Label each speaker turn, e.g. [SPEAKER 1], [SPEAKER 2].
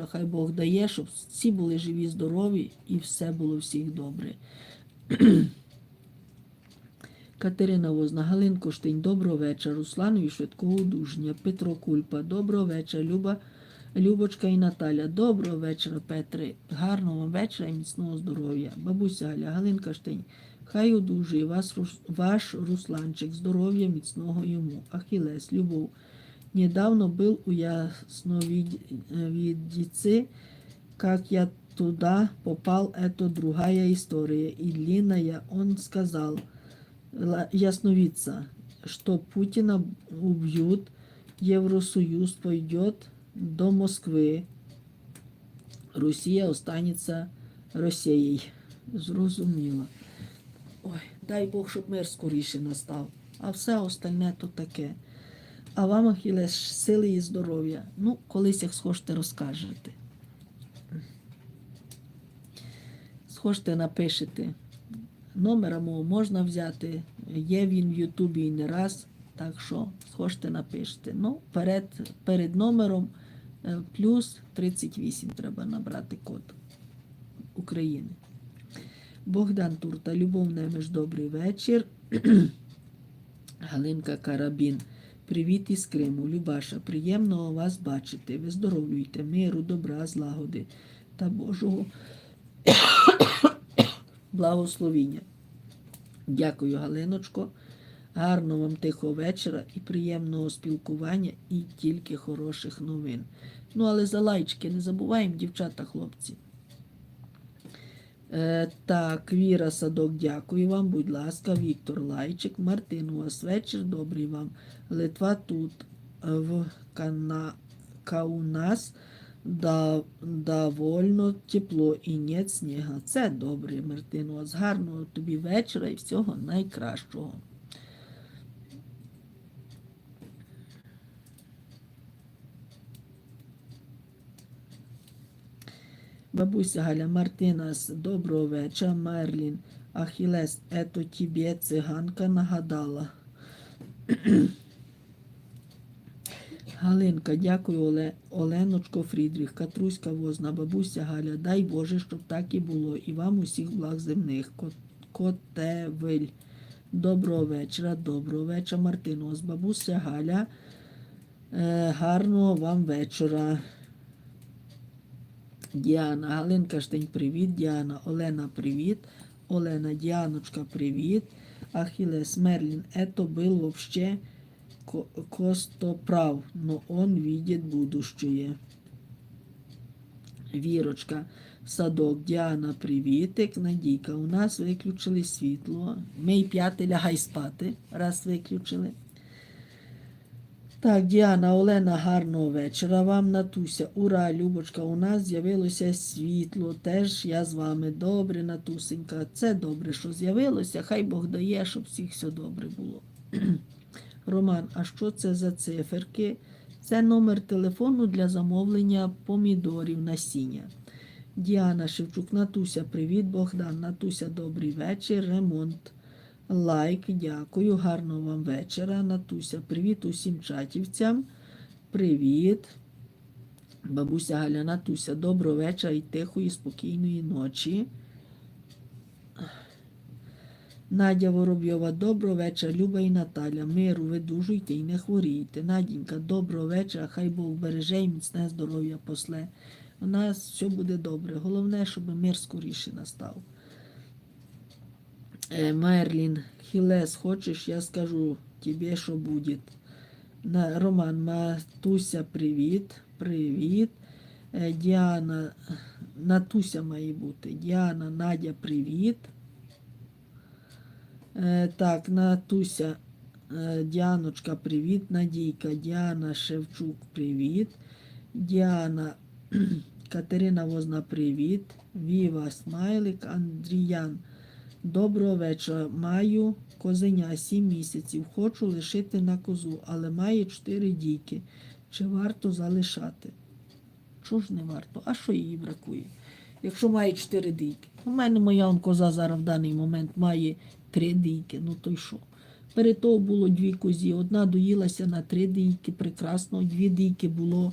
[SPEAKER 1] хай Бог дає, щоб всі були живі, здорові і все було всіх добре. Катерина Возна, Галинко Штинь, доброго вечора. Русланові швидкого одужання. Петро Кульпа, доброго вечора. Люба, Любочка і Наталя, доброго вечора, Петре. Гарного вам вечора і міцного здоров'я. Бабуся Галя, Галинка Штинь, хай одужує вас ваш Русланчик, здоров'я міцного йому. Ахілес, любов. Недавно был у ясновидицы, как я туда попал, это другая история и длинная. Он сказал, ла- ясновидца, что Путина убьют, Евросоюз пойдет до Москвы, Росія останеться Росією. Зрозуміло. Ой, дай Бог, щоб мир скоріше настав. А все остальне то таке. А вам, Ахілес, сили і здоров'я. Ну, колись як схочете, розкажете. Схочете, напишете. Номера мого можна взяти. Є він в Ютубі і не раз. Так що схочете, напишете. Ну, перед, перед номером е, плюс 38 треба набрати код України. Богдан Турта, Любов Немеш, добрий вечір. Галинка Карабін. Привіт із Криму, Любаша. Приємно вас бачити. Виздоровлюйте, миру, добра, злагоди та Божого благословіння. Дякую, Галиночко. Гарного вам тихого вечора і приємного спілкування, і тільки хороших новин. Ну, але за лайчки не забуваємо, дівчата, хлопці. Е, так, Віра Садок, дякую вам, будь ласка, Віктор Лайчик, Мартин, у вас вечір, добрий вам. Литва тут е, в Кана... Каунас да... довольно тепло і нет сніга. Це добре, Мартин, у вас гарного тобі вечора і всього найкращого. Бабуся Галя Мартинас, доброго вечора, Мерлін. Ахілес, ето тебе циганка нагадала. Галинка, дякую, Оле, Оленочко Фрідріх, Катруська Возна, бабуся Галя, дай Боже, щоб так і було. І вам усіх благ земних. Ко- Котевиль. Доброго вечора, доброго вечора, Мартинос. Бабуся Галя. Е, гарного вам вечора. Діана, Галинка Штень, привіт. Діана, Олена, привіт. Олена, Діаночка, привіт. Ахілес Мерлін, это был вообще ко- костоправ, но он видит будущее. Вірочка, садок, Діана, привітик. Надійка, у нас виключили світло. Ми й п'яти лягай спати, раз виключили. Так, Діана, Олена, гарного вечора вам, Натуся. Ура, Любочка, у нас з'явилося світло. Теж я з вами. Добре, Натусенька. Це добре, що з'явилося. Хай Бог дає, щоб всіх все добре було. Роман, а що це за циферки? Це номер телефону для замовлення помідорів насіння. Діана Шевчук, Натуся, привіт, Богдан. Натуся, добрий вечір. Ремонт. Лайк, дякую, гарного вам вечора. Натуся, привіт усім чатівцям. Привіт. Бабуся Галя Натуся, доброго вечора і тихої, спокійної ночі. Надя Воробйова, доброго вечора, Люба і Наталя. Миру, видужуйте і не хворійте. Надінька, доброго вечора, хай Бог береже і міцне здоров'я после. У нас все буде добре. Головне, щоб мир скоріше настав. Е, Мерлін, Хілес, хочеш, я скажу тобі, що буде. На, Роман, Матуся, привіт. Привіт. Е, Діана, Натуся має бути. Діана, Надя, привіт. Е, так, Натуся, Діаночка, привіт. Надійка, Діана Шевчук, привіт. Діана, Катерина Возна, привіт. Віва, Смайлик, Андріян. Доброго вечора. Маю козеня 7 місяців. Хочу лишити на козу, але має 4 дійки. Чи варто залишати? Чого ж не варто? А що їй бракує? Якщо має 4 дійки. У мене моя коза зараз в даний момент має 3 дійки. Ну то й що? Перед того було дві козі. Одна доїлася на три дійки, прекрасно, дві дійки було